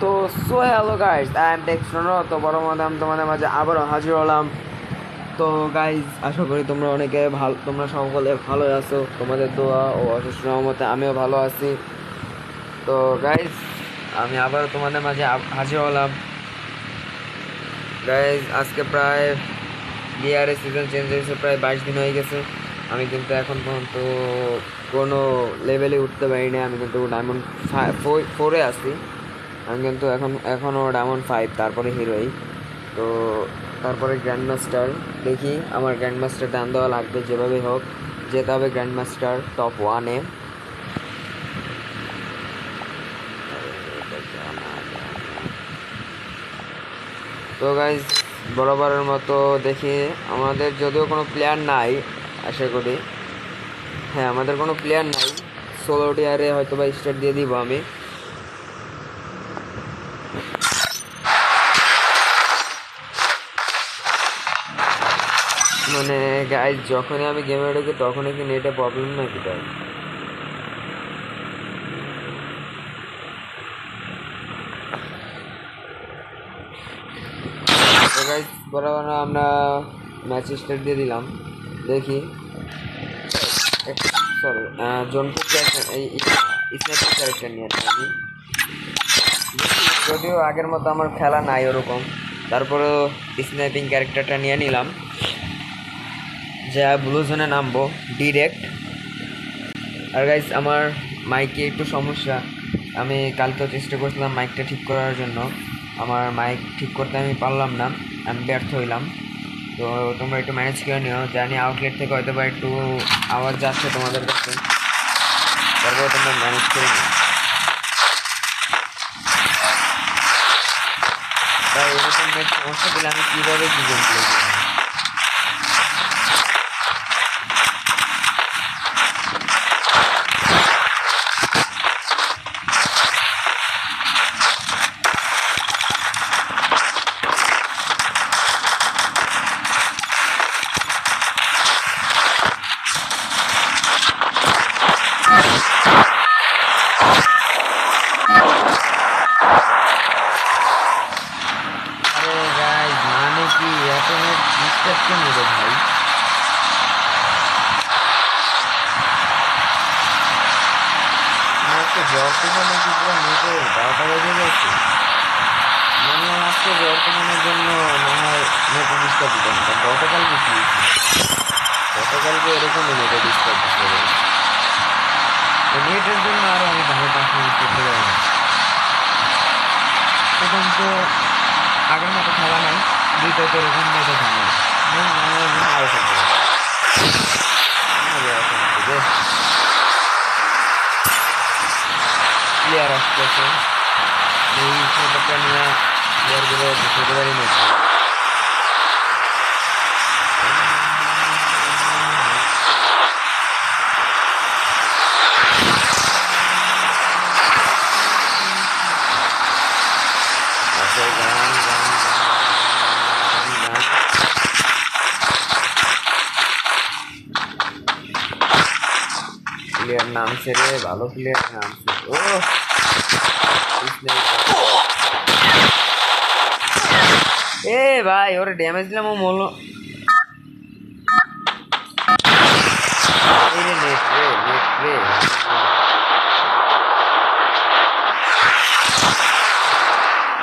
তো so hello guys I am Tex তো বড় আমি তোমাদের মাঝে আবারও হাজির হলাম। তো গাইজ আশা করি তোমরা অনেকে ভালো, তোমরা সকলে ভালো আছো, তোমাদের দোয়া ও অসুস্থ মতে আমিও ভালো আছি। তো গাইজ আমি আবারও তোমাদের মাঝে হাজির হলাম। গাইজ আজকে প্রায় বিয়ারের সিজন চেঞ্জ হয়েছে, প্রায় বাইশ দিন হয়ে গেছে। আমি কিন্তু এখন পর্যন্ত কোনো লেভেলে উঠতে পারিনি, আমি কিন্তু ডায়মন্ড ফোরে আছি। আমি কিন্তু এখন, এখনও ডায়মন্ড ফাইভ, তারপরে হিরোই। তো তারপরে গ্র্যান্ড মাস্টার দেখি আমার গ্র্যান্ড মাস্টার দান দেওয়া লাগবে যেভাবে হোক, যেতে হবে গ্র্যান্ড মাস্টার টপ ওয়ানে। তো গাইজ বরাবরের মতো দেখি, আমাদের যদিও কোনো প্লেয়ার নাই, আশা করি। হ্যাঁ আমাদের কোনো প্লেয়ার নাই। ষোলো টিয়ারে হয়তো বা স্টার্ট দিয়ে দিব আমি। মানে গাইজ যখনই আমি গেমে ঢুকি, তখনই কি নেটে প্রবলেম নাকি তাই বরাবর আমরা ম্যাচ স্টার্ট দিয়ে দিলাম। দেখি। সরি জোনপুর ক্যারেক্টার এই ক্যারেক্টার নিয়ে আমি। যদিও আগের মতো আমার খেলা নাই ওরকম, তারপরেও স্ন্যাপিং ক্যারেক্টারটা নিয়ে নিলাম। যা ব্লু জোনে নামবো ডিরেক্ট আর গাইজ আমার মাইকে একটু সমস্যা। আমি কালকেও চেষ্টা করছিলাম মাইকটা ঠিক করার জন্য। আমার মাইক ঠিক করতে আমি পারলাম না, আমি ব্যর্থ হইলাম। তো তোমরা একটু ম্যানেজ করে নিও, জানি আউটলেট থেকে হয়তো বা একটু আওয়াজ যাচ্ছে তোমাদের কাছে। তারপরে তোমরা ম্যানেজ করে নিও। তাই এরকম সমস্যা দিলে আমি কীভাবে প্লে আমার তো জ্বর তো মানে কি পুরো নেটে বারোটা বেজে গেছে মনে হয় আজকে বর্তমানের জন্য না হয় নেটে ডিস্টার্ব দিতাম কারণ গতকালকে কি? গতকালকে এরকমই নেটে ডিস্টার্ব দিতে নেটের জন্য আরও আমি ভালো পারফরমেন্স করতে পারি। এখন তো আগের মতো খেলা নাই দ্বিতীয়ত এরকম মতো খেলা। আরও খেলতে প্লেয়ার আসতেছে। এই সেটআপটা নিয়ে প্লেয়ারগুলো বুঝতে পারি না প্লেয়ার নামছে রে ভালো প্লেয়ার নামছে ও এ ভাই, ওরে ড্যামেজ দিলাম, ও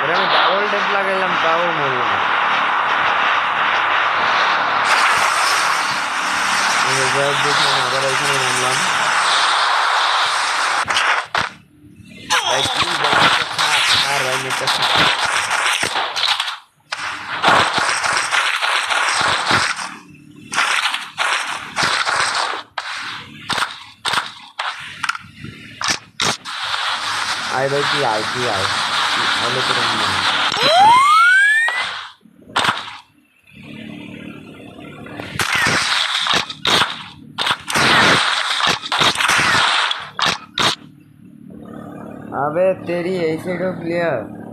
ওরে আমি ডাবল ডেপ তাও মরলো না। যাই হোক দেখি আমি আবার এখানে নামলাম। Jesus' name. Ay, baby, ay, baby, ay. Ay, baby, ay. अबे तेरी ऐसे डो क्लियर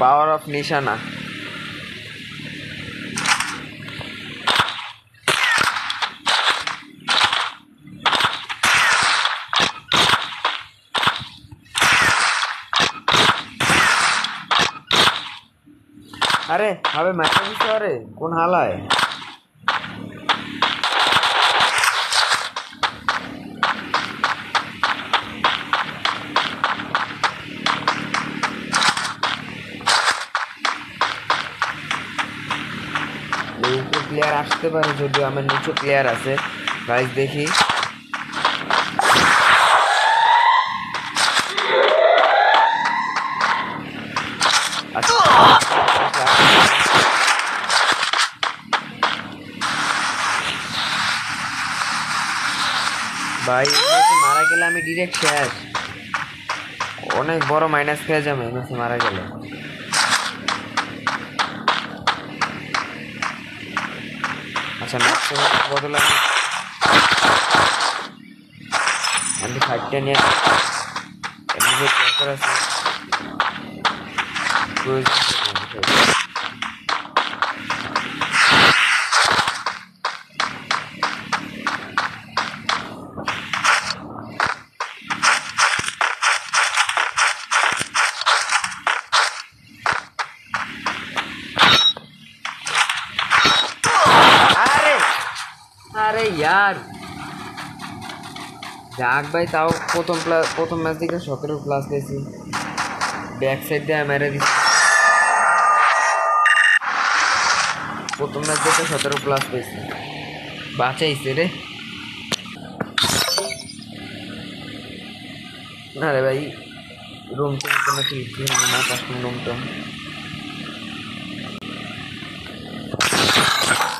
পাওয়ার অফ নিশানা। আরে হবে ম্যাচ আরে কোন হালায়? প্লেয়ার আসতে পারে, যদিও আমার নিচু প্লেয়ার আছে। গাইজ দেখি। আচ্ছা। ভাই মারা গেলে আমি ডিরেক্ট শেষ। অনেক বড় মাইনাস খেয়ে যাবে মারা গেলে। আচ্ছা ম্যাচের বদলে আমি আমি ফাইভটা নিয়ে এমনি আছে প্রয়োজন পড়বে না। আরে আরে ইয়ার যাক ভাই তাও প্রথম প্রথম ম্যাচ থেকে সতেরো প্লাস পেয়েছি ব্যাক সাইড দিয়ে মেরে দিচ্ছি প্রথম ম্যাচ থেকে সতেরো প্লাস পেয়েছি বাঁচাইছে রে না রে ভাই রুম টুম কোনো কিছু না কাস্টম রুম টুম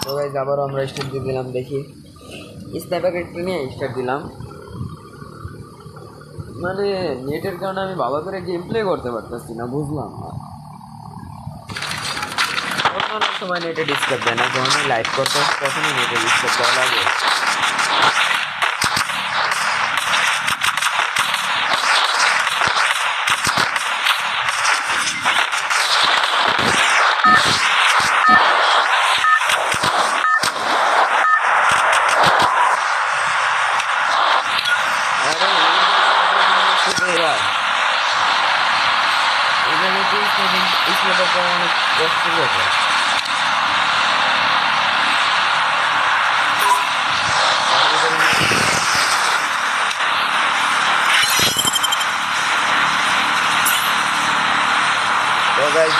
তো গাইজ আবারও আমরা স্টার্ট দিয়ে দিলাম দেখি স্ন্যাপার একটা নিয়ে স্টার্ট দিলাম মানে নেটের কারণে আমি বাবা করে গেম প্লে করতে পারতেছি না, বুঝলাম। না অন্য সময় নেটে ডিস্টার্ব দেয় না যখন লাইভ করতে তখনই নেটে ডিস্টার্ব দেওয়া লাগে।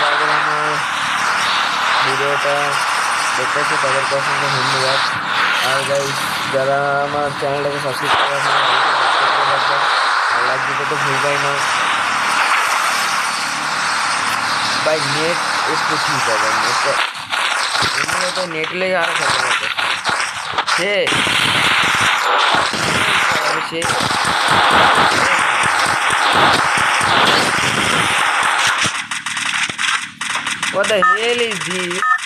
যাদের আমার ভিডিওটা দেখতেছে তাদেরকে অসংখ্য ধন্যবাদ আর। গাইজ যারা আমার চ্যানেলটাকে সাবস্ক্রাইব করে আর লাইক দিতে তো ভুলবাই না। ভাই নেট একটু ঠিক হবে নেটটা এমনি তো নেট লেগে আরও থাকতে পারতো সে সে What the hell is this?